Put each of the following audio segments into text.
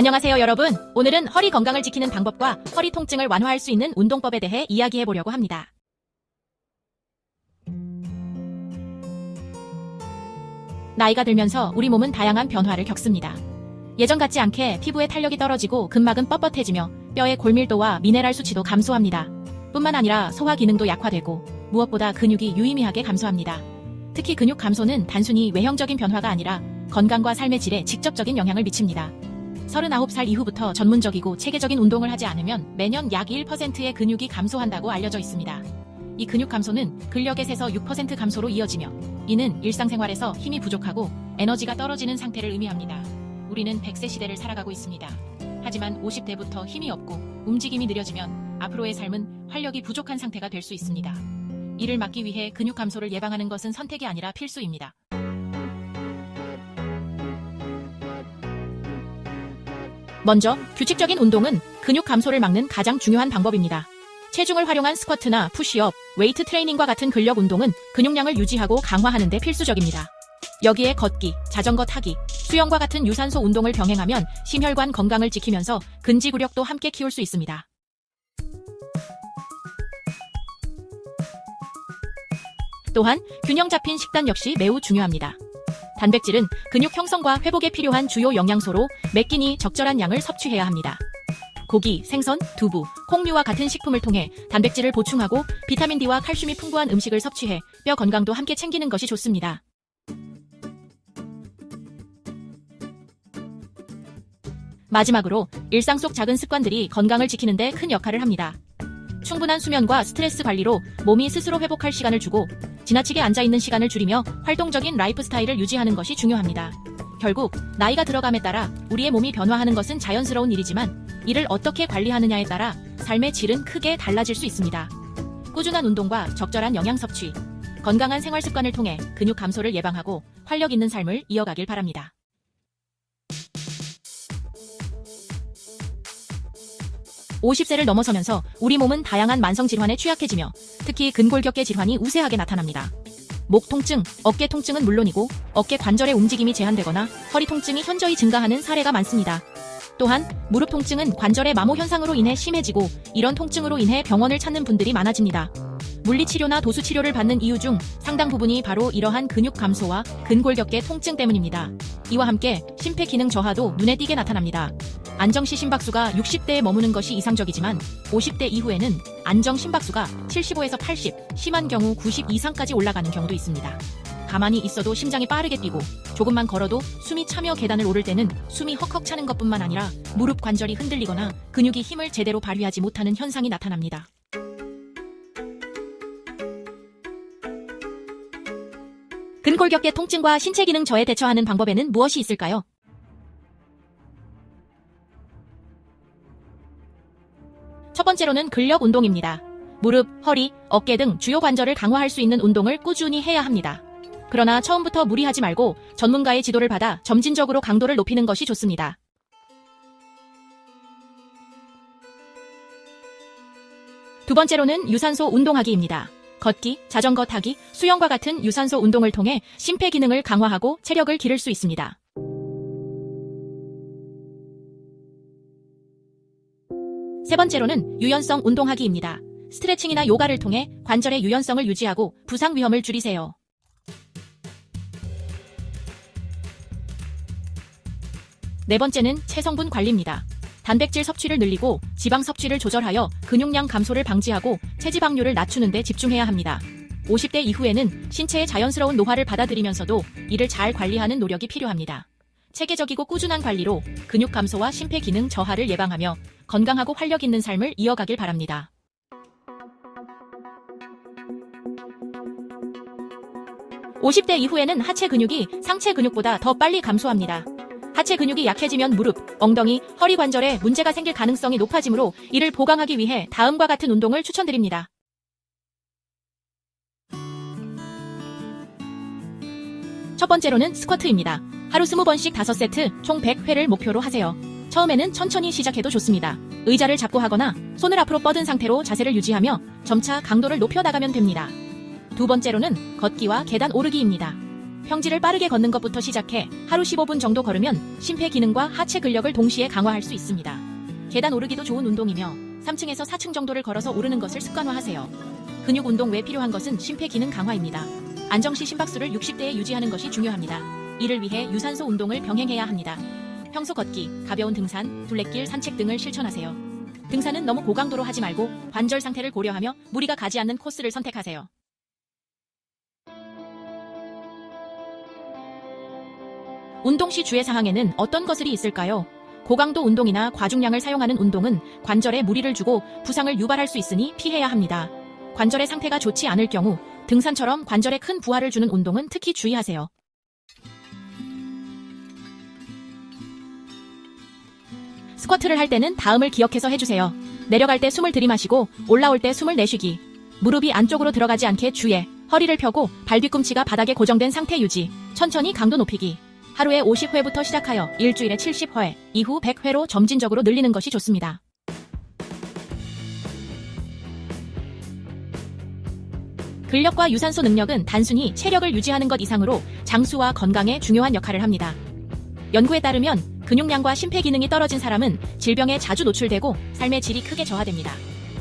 안녕하세요 여러분. 오늘은 허리 건강을 지키는 방법과 허리 통증을 완화할 수 있는 운동법에 대해 이야기해 보려고 합니다. 나이가 들면서 우리 몸은 다양한 변화를 겪습니다. 예전 같지 않게 피부의 탄력이 떨어지고 근막은 뻣뻣해지며 뼈의 골밀도와 미네랄 수치도 감소합니다. 뿐만 아니라 소화 기능도 약화되고 무엇보다 근육이 유의미하게 감소합니다. 특히 근육 감소는 단순히 외형적인 변화가 아니라 건강과 삶의 질에 직접적인 영향을 미칩니다. 39살 이후부터 전문적이고 체계적인 운동을 하지 않으면 매년 약 1%의 근육이 감소한다고 알려져 있습니다. 이 근육 감소는 근력의 세서 6% 감소로 이어지며 이는 일상생활에서 힘이 부족하고 에너지가 떨어지는 상태를 의미합니다. 우리는 100세 시대를 살아가고 있습니다. 하지만 50대부터 힘이 없고 움직임이 느려지면 앞으로의 삶은 활력이 부족한 상태가 될 수 있습니다. 이를 막기 위해 근육 감소를 예방하는 것은 선택이 아니라 필수입니다. 먼저 규칙적인 운동은 근육 감소를 막는 가장 중요한 방법입니다. 체중을 활용한 스쿼트나 푸시업, 웨이트 트레이닝과 같은 근력 운동은 근육량을 유지하고 강화하는 데 필수적입니다. 여기에 걷기, 자전거 타기, 수영과 같은 유산소 운동을 병행하면 심혈관 건강을 지키면서 근지구력도 함께 키울 수 있습니다. 또한 균형 잡힌 식단 역시 매우 중요합니다. 단백질은 근육 형성과 회복에 필요한 주요 영양소로 매 끼니 적절한 양을 섭취해야 합니다. 고기, 생선, 두부, 콩류와 같은 식품을 통해 단백질을 보충하고 비타민 D와 칼슘이 풍부한 음식을 섭취해 뼈 건강도 함께 챙기는 것이 좋습니다. 마지막으로 일상 속 작은 습관들이 건강을 지키는데 큰 역할을 합니다. 충분한 수면과 스트레스 관리로 몸이 스스로 회복할 시간을 주고 지나치게 앉아있는 시간을 줄이며 활동적인 라이프 스타일을 유지하는 것이 중요합니다. 결국 나이가 들어감에 따라 우리의 몸이 변화하는 것은 자연스러운 일이지만 이를 어떻게 관리하느냐에 따라 삶의 질은 크게 달라질 수 있습니다. 꾸준한 운동과 적절한 영양 섭취, 건강한 생활 습관을 통해 근육 감소를 예방하고 활력 있는 삶을 이어가길 바랍니다. (50세를) 넘어서면서 우리 몸은 다양한 만성 질환에 취약해지며 특히 근골격계 질환이 우세하게 나타납니다. 목 통증, 어깨 통증은 물론이고 어깨 관절의 움직임이 제한되거나 허리 통증이 현저히 증가하는 사례가 많습니다. 또한 무릎 통증은 관절의 마모 현상으로 인해 심해지고 이런 통증으로 인해 병원을 찾는 분들이 많아집니다. 물리치료나 도수치료를 받는 이유 중 상당 부분이 바로 이러한 근육 감소와 근골격계 통증 때문입니다. 이와 함께 심폐 기능 저하도 눈에 띄게 나타납니다. 안정시 심박수가 60대에 머무는 것이 이상적이지만 50대 이후에는 안정 심박수가 75에서 80, 심한 경우 90 이상까지 올라가는 경우도 있습니다. 가만히 있어도 심장이 빠르게 뛰고 조금만 걸어도 숨이 차며 계단을 오를 때는 숨이 헉헉 차는 것뿐만 아니라 무릎 관절이 흔들리거나 근육이 힘을 제대로 발휘하지 못하는 현상이 나타납니다. 근골격계 통증과 신체 기능 저에 대처하는 방법에는 무엇이 있을까요? 첫 번째로는 근력 운동입니다. 무릎, 허리, 어깨 등 주요 관절을 강화할 수 있는 운동을 꾸준히 해야 합니다. 그러나 처음부터 무리하지 말고 전문가의 지도를 받아 점진적으로 강도를 높이는 것이 좋습니다. 두 번째로는 유산소 운동하기입니다. 걷기, 자전거 타기, 수영과 같은 유산소 운동을 통해 심폐 기능을 강화하고 체력을 기를 수 있습니다. 세 번째로는 유연성 운동하기입니다. 스트레칭이나 요가를 통해 관절의 유연성을 유지하고 부상 위험을 줄이세요. 네 번째는 체성분 관리입니다. 단백질 섭취를 늘리고 지방 섭취를 조절하여 근육량 감소를 방지하고 체지방률을 낮추는 데 집중해야 합니다. 50대 이후에는 신체의 자연스러운 노화를 받아들이면서도 이를 잘 관리하는 노력이 필요합니다. 체계적이고 꾸준한 관리로 근육 감소와 심폐 기능 저하를 예방하며 건강하고 활력 있는 삶을 이어가길 바랍니다. (50대) 이후에는 하체 근육이 상체 근육보다 더 빨리 감소합니다. 하체 근육이 약해지면 무릎, 엉덩이, 허리 관절에 문제가 생길 가능성이 높아지므로 이를 보강하기 위해 다음과 같은 운동을 추천드립니다. 첫 번째로는 스쿼트입니다. 하루 20번씩 5세트, 총 100회를 목표로 하세요. 처음에는 천천히 시작해도 좋습니다. 의자를 잡고 하거나 손을 앞으로 뻗은 상태로 자세를 유지하며 점차 강도를 높여 나가면 됩니다. 두 번째로는 걷기와 계단 오르기입니다. 평지를 빠르게 걷는 것부터 시작해 하루 15분 정도 걸으면 심폐 기능과 하체 근력을 동시에 강화할 수 있습니다. 계단 오르기도 좋은 운동이며 3층에서 4층 정도를 걸어서 오르는 것을 습관화하세요. 근육 운동 외 필요한 것은 심폐 기능 강화입니다. 안정시 심박수를 60대에 유지하는 것이 중요합니다. 이를 위해 유산소 운동을 병행해야 합니다. 평소 걷기, 가벼운 등산, 둘레길 산책 등을 실천하세요. 등산은 너무 고강도로 하지 말고 관절 상태를 고려하며 무리가 가지 않는 코스를 선택하세요. 운동 시 주의 사항에는 어떤 것들이 있을까요? 고강도 운동이나 과중량을 사용하는 운동은 관절에 무리를 주고 부상을 유발할 수 있으니 피해야 합니다. 관절의 상태가 좋지 않을 경우 등산처럼 관절에 큰 부하를 주는 운동은 특히 주의하세요. 스쿼트를 할 때는 다음을 기억해서 해주세요. 내려갈 때 숨을 들이마시고 올라올 때 숨을 내쉬기. 무릎이 안쪽으로 들어가지 않게 주의. 허리를 펴고 발 뒤꿈치가 바닥에 고정된 상태 유지. 천천히 강도 높이기. 하루에 50회부터 시작하여 일주일에 70회, 이후 100회로 점진적으로 늘리는 것이 좋습니다. 근력과 유산소 능력은 단순히 체력을 유지하는 것 이상으로 장수와 건강에 중요한 역할을 합니다. 연구에 따르면 근육량과 심폐 기능이 떨어진 사람은 질병에 자주 노출되고 삶의 질이 크게 저하됩니다.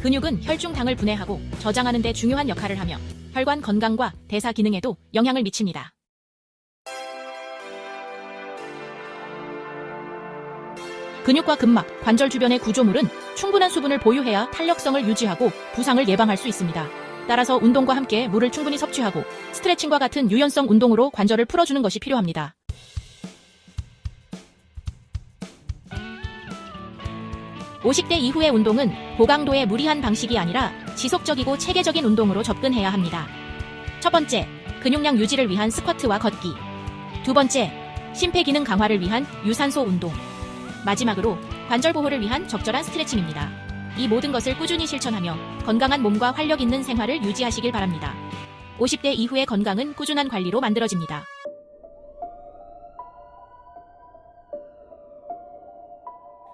근육은 혈중당을 분해하고 저장하는 데 중요한 역할을 하며 혈관 건강과 대사 기능에도 영향을 미칩니다. 근육과 근막, 관절 주변의 구조물은 충분한 수분을 보유해야 탄력성을 유지하고 부상을 예방할 수 있습니다. 따라서 운동과 함께 물을 충분히 섭취하고 스트레칭과 같은 유연성 운동으로 관절을 풀어주는 것이 필요합니다. (50대) 이후의 운동은 고강도의 무리한 방식이 아니라 지속적이고 체계적인 운동으로 접근해야 합니다. 첫 번째, 근육량 유지를 위한 스쿼트와 걷기. 두 번째, 심폐기능 강화를 위한 유산소 운동. 마지막으로 관절 보호를 위한 적절한 스트레칭입니다. 이 모든 것을 꾸준히 실천하며 건강한 몸과 활력 있는 생활을 유지하시길 바랍니다. 50대 이후의 건강은 꾸준한 관리로 만들어집니다.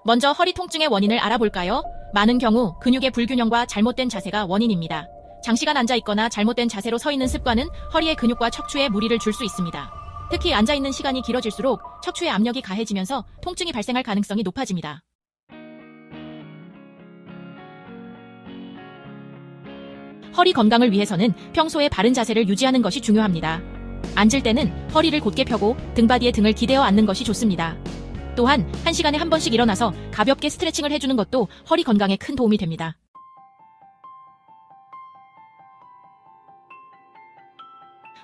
먼저 허리 통증의 원인을 알아볼까요? 많은 경우 근육의 불균형과 잘못된 자세가 원인입니다. 장시간 앉아 있거나 잘못된 자세로 서 있는 습관은 허리의 근육과 척추에 무리를 줄 수 있습니다. 특히 앉아 있는 시간이 길어질수록 척추의 압력이 가해지면서 통증이 발생할 가능성이 높아집니다. 허리 건강을 위해서는 평소에 바른 자세를 유지하는 것이 중요합니다. 앉을 때는 허리를 곧게 펴고 등바디에 등을 기대어 앉는 것이 좋습니다. 또한 1시간에 한 번씩 일어나서 가볍게 스트레칭을 해주는 것도 허리 건강에 큰 도움이 됩니다.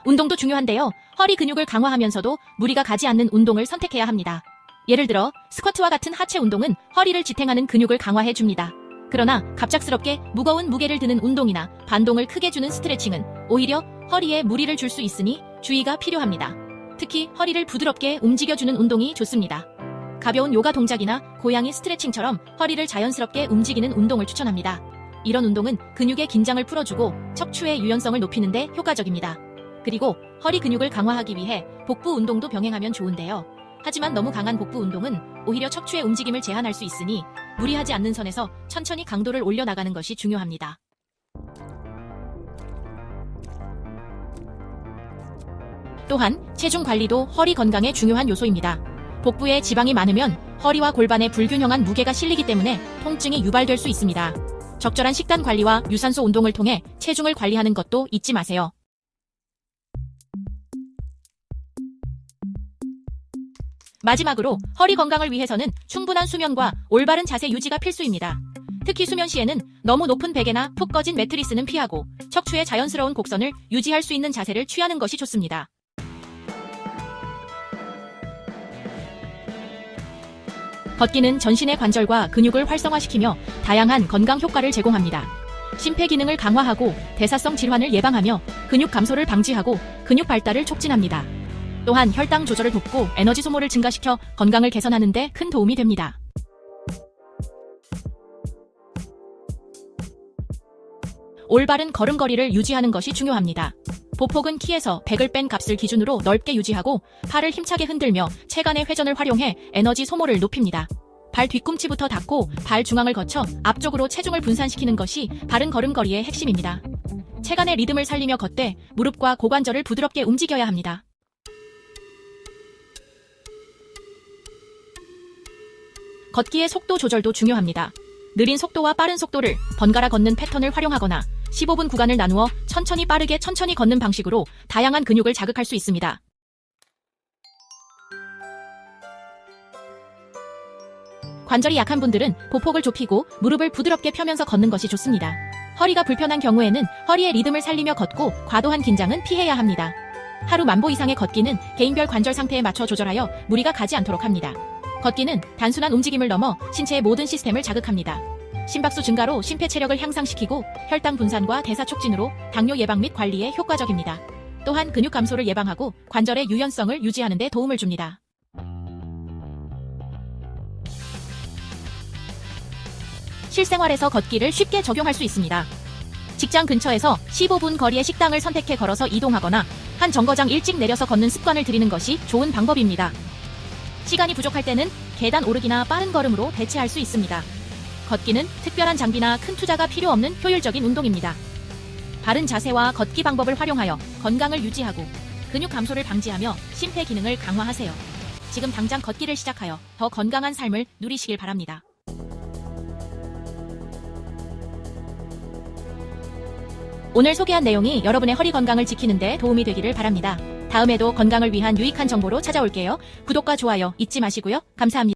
운동도 중요한데요. 허리 근육을 강화하면서도 무리가 가지 않는 운동을 선택해야 합니다. 예를 들어 스쿼트와 같은 하체 운동은 허리를 지탱하는 근육을 강화해 줍니다. 그러나 갑작스럽게 무거운 무게를 드는 운동이나 반동을 크게 주는 스트레칭은 오히려 허리에 무리를 줄 수 있으니 주의가 필요합니다. 특히 허리를 부드럽게 움직여주는 운동이 좋습니다. 가벼운 요가 동작이나 고양이 스트레칭처럼 허리를 자연스럽게 움직이는 운동을 추천합니다. 이런 운동은 근육의 긴장을 풀어주고 척추의 유연성을 높이는데 효과적입니다. 그리고 허리 근육을 강화하기 위해 복부 운동도 병행하면 좋은데요. 하지만 너무 강한 복부 운동은 오히려 척추의 움직임을 제한할 수 있으니 무리하지 않는 선에서 천천히 강도를 올려나가는 것이 중요합니다. 또한 체중 관리도 허리 건강에 중요한 요소입니다. 복부에 지방이 많으면 허리와 골반에 불균형한 무게가 실리기 때문에 통증이 유발될 수 있습니다. 적절한 식단 관리와 유산소 운동을 통해 체중을 관리하는 것도 잊지 마세요. 마지막으로 허리 건강을 위해서는 충분한 수면과 올바른 자세 유지가 필수입니다. 특히 수면 시에는 너무 높은 베개나 푹 꺼진 매트리스는 피하고 척추의 자연스러운 곡선을 유지할 수 있는 자세를 취하는 것이 좋습니다. 걷기는 전신의 관절과 근육을 활성화시키며 다양한 건강 효과를 제공합니다. 심폐 기능을 강화하고 대사성 질환을 예방하며 근육 감소를 방지하고 근육 발달을 촉진합니다. 또한 혈당 조절을 돕고 에너지 소모를 증가시켜 건강을 개선하는 데 큰 도움이 됩니다. 올바른 걸음걸이를 유지하는 것이 중요합니다. 보폭은 키에서 100을 뺀 값을 기준으로 넓게 유지하고 팔을 힘차게 흔들며 체간의 회전을 활용해 에너지 소모를 높입니다. 발 뒤꿈치부터 닿고 발 중앙을 거쳐 앞쪽으로 체중을 분산시키는 것이 바른 걸음걸이의 핵심입니다. 체간의 리듬을 살리며 걷되 무릎과 고관절을 부드럽게 움직여야 합니다. 걷기의 속도 조절도 중요합니다. 느린 속도와 빠른 속도를 번갈아 걷는 패턴을 활용하거나 15분 구간을 나누어 천천히 빠르게 천천히 걷는 방식으로 다양한 근육을 자극할 수 있습니다. 관절이 약한 분들은 보폭을 좁히고 무릎을 부드럽게 펴면서 걷는 것이 좋습니다. 허리가 불편한 경우에는 허리의 리듬을 살리며 걷고 과도한 긴장은 피해야 합니다. 하루 만보 이상의 걷기는 개인별 관절 상태에 맞춰 조절하여 무리가 가지 않도록 합니다. 걷기는 단순한 움직임을 넘어 신체의 모든 시스템을 자극합니다. 심박수 증가로 심폐 체력을 향상시키고 혈당 분산과 대사 촉진으로 당뇨 예방 및 관리에 효과적입니다. 또한 근육 감소를 예방하고 관절의 유연성을 유지하는 데 도움을 줍니다. 실생활에서 걷기를 쉽게 적용할 수 있습니다. 직장 근처에서 15분 거리의 식당을 선택해 걸어서 이동하거나 한 정거장 일찍 내려서 걷는 습관을 들이는 것이 좋은 방법입니다. 시간이 부족할 때는 계단 오르기나 빠른 걸음으로 대체할 수 있습니다. 걷기는 특별한 장비나 큰 투자가 필요 없는 효율적인 운동입니다. 바른 자세와 걷기 방법을 활용하여 건강을 유지하고 근육 감소를 방지하며 심폐 기능을 강화하세요. 지금 당장 걷기를 시작하여 더 건강한 삶을 누리시길 바랍니다. 오늘 소개한 내용이 여러분의 허리 건강을 지키는데 도움이 되기를 바랍니다. 다음에도 건강을 위한 유익한 정보로 찾아올게요. 구독과 좋아요 잊지 마시고요. 감사합니다.